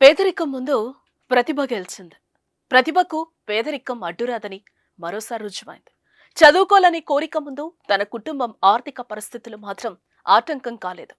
పేదరికం ముందు ప్రతిభ గెలిచింది. ప్రతిభకు పేదరికం అడ్డురాదని మరోసారి రుజువైంది. చదువుకోవాలని కోరిక ముందు తన కుటుంబం ఆర్థిక పరిస్థితులు మాత్రం ఆటంకం కాలేదు.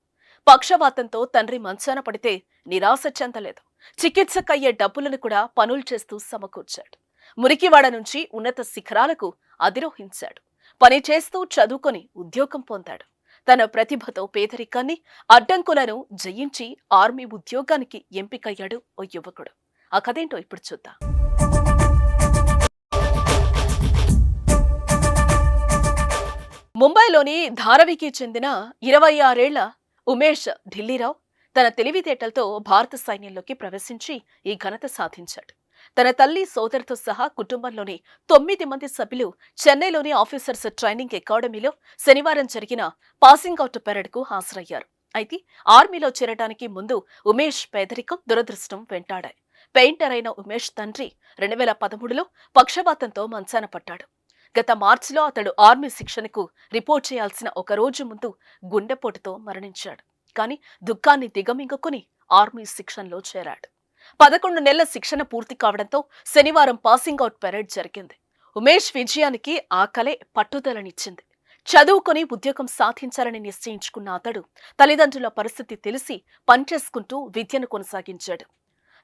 పక్షవాతంతో తండ్రి మంచాన పడితే నిరాశ చెందలేదు. చికిత్సకయ్యే డబ్బులను కూడా పనులు చేస్తూ సమకూర్చాడు. మురికివాడ నుంచి ఉన్నత శిఖరాలకు అధిరోహించాడు. పని చేస్తూ చదువుకొని ఉద్యోగం పొందాడు. తన ప్రతిభతో పేదరికాన్ని అడ్డంకులను జయించి ఆర్మీ ఉద్యోగానికి ఎంపికయ్యాడు ఓ యువకుడు. ఆ కథేంటో ఇప్పుడు చూద్దాం. ముంబైలోని ధారవికి చెందిన ఇరవై ఆరేళ్ళ ఉమేష్ ఢిల్లీరావు తన తెలివితేటలతో భారత సైన్యంలోకి ప్రవేశించి ఈ ఘనత సాధించాడు. తన తల్లి సోదరితో సహా కుటుంబంలోని తొమ్మిది మంది సభ్యులు చెన్నైలోని ఆఫీసర్స్ ట్రైనింగ్ అకాడమీలో శనివారం జరిగిన పాసింగ్ అవుట్ పెరడ్కు హాజరయ్యారు. అయితే ఆర్మీలో చేరడానికి ముందు ఉమేష్ పేదరికం దురదృష్టం వెంటాడాయి. పెయింటర్ అయిన ఉమేష్ తండ్రి రెండు వేల పదమూడులో పక్షపాతంతో మంచాన పడ్డాడు. గత మార్చిలో అతడు ఆర్మీ శిక్షణకు రిపోర్ట్ చేయాల్సిన ఒక రోజు ముందు గుండెపోటుతో మరణించాడు. కానీ దుఃఖాన్ని దిగమింగుకుని ఆర్మీ శిక్షణలో చేరాడు. పదకొండు నెలల శిక్షణ పూర్తి కావడంతో శనివారం పాసింగ్ అవుట్ పెరేడ్ జరిగింది. ఉమేష్ విజయానికి ఆ కలే పట్టుదలనిచ్చింది. చదువుకొని ఉద్యోగం సాధించాలని నిశ్చయించుకున్న అతడు తల్లిదండ్రుల పరిస్థితి తెలిసి పనిచేసుకుంటూ విద్యను కొనసాగించాడు.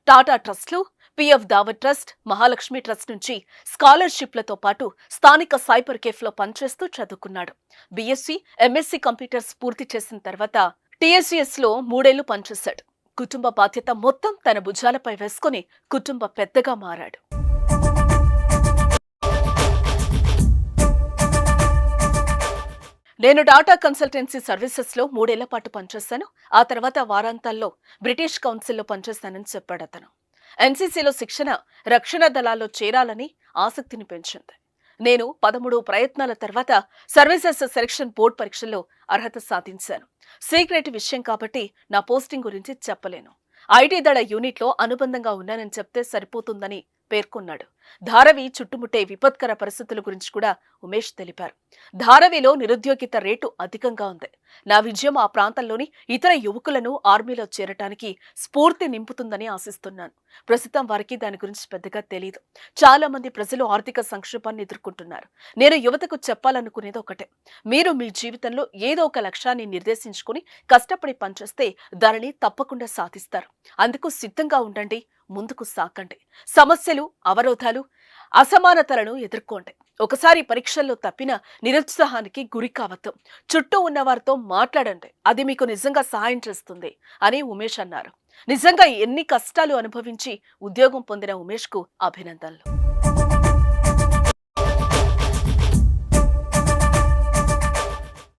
Tata ట్రస్ట్లు P F trust Mahalakshmi trust నుంచి స్కాలర్షిప్లతో పాటు స్థానిక సైబర్ కేఫ్లో పనిచేస్తూ చదువుకున్నాడు. బీఎస్సీ ఎంఎస్సీ కంప్యూటర్స్ పూర్తి చేసిన తర్వాత టీఎస్సీఎస్లో మూడేళ్ళు పనిచేశాడు. కుటుంబ బాధ్యత మొత్తం తన భుజాలపై వేసుకుని కుటుంబ పెద్దగా మారాడు. నేను డాటా కన్సల్టెన్సీ సర్వీసెస్లో మూడేళ్ళ పాటు పనిచేశాను. ఆ తర్వాత వారాంతాల్లో బ్రిటిష్ కౌన్సిల్లో పనిచేస్తానని చెప్పాడు అతను ఎన్సీసీలో శిక్షణ రక్షణ దళాల్లో చేరాలని ఆసక్తిని పెంచింది. నేను పదమూడు ప్రయత్నాల తర్వాత సర్వీసెస్ సెలక్షన్ బోర్డ్ పరీక్షల్లో అర్హత సాధించాను. సీక్రెట్ విషయం కాబట్టి నా పోస్టింగ్ గురించి చెప్పలేను. ఐటీ దళ యూనిట్లో అనుబంధంగా ఉన్నానని చెప్తే సరిపోతుందని పేర్కొన్నాడు. ధారవి చుట్టుముట్టే విపత్కర పరిస్థితుల గురించి కూడా ఉమేష్ తెలిపారు. ధారవిలో నిరుద్యోగిత రేటు అధికంగా ఉంది. నా విజయం ఆ ప్రాంతంలోని ఇతర యువకులను ఆర్మీలో చేరటానికి స్ఫూర్తి నింపుతుందని ఆశిస్తున్నాను. ప్రస్తుతం వారికి దాని గురించి పెద్దగా తెలియదు చాలా మంది ప్రజలు ఆర్థిక సంక్షోభాన్ని ఎదుర్కొంటున్నారు. నేను యువతకు చెప్పాలనుకునేది ఒకటే. మీరు మీ జీవితంలో ఏదో ఒక లక్ష్యాన్ని నిర్దేశించుకుని కష్టపడి పనిచేస్తే దానిని తప్పకుండా సాధిస్తారు. అందుకు సిద్ధంగా ఉండండి ముందుకు సాకండి. సమస్యలు అవరోధాలు అసమానతలను ఎదుర్కోండి. ఒకసారి పరీక్షల్లో తప్పిన నిరుత్సాహానికి గురి కావద్దు. చుట్టూ ఉన్న వారితో మాట్లాడండి. అది మీకు నిజంగా సహాయం చేస్తుంది అని ఉమేష్ అన్నారు. నిజంగా ఎన్ని కష్టాలు అనుభవించి ఉద్యోగం పొందిన ఉమేష్కు అభినందనలు.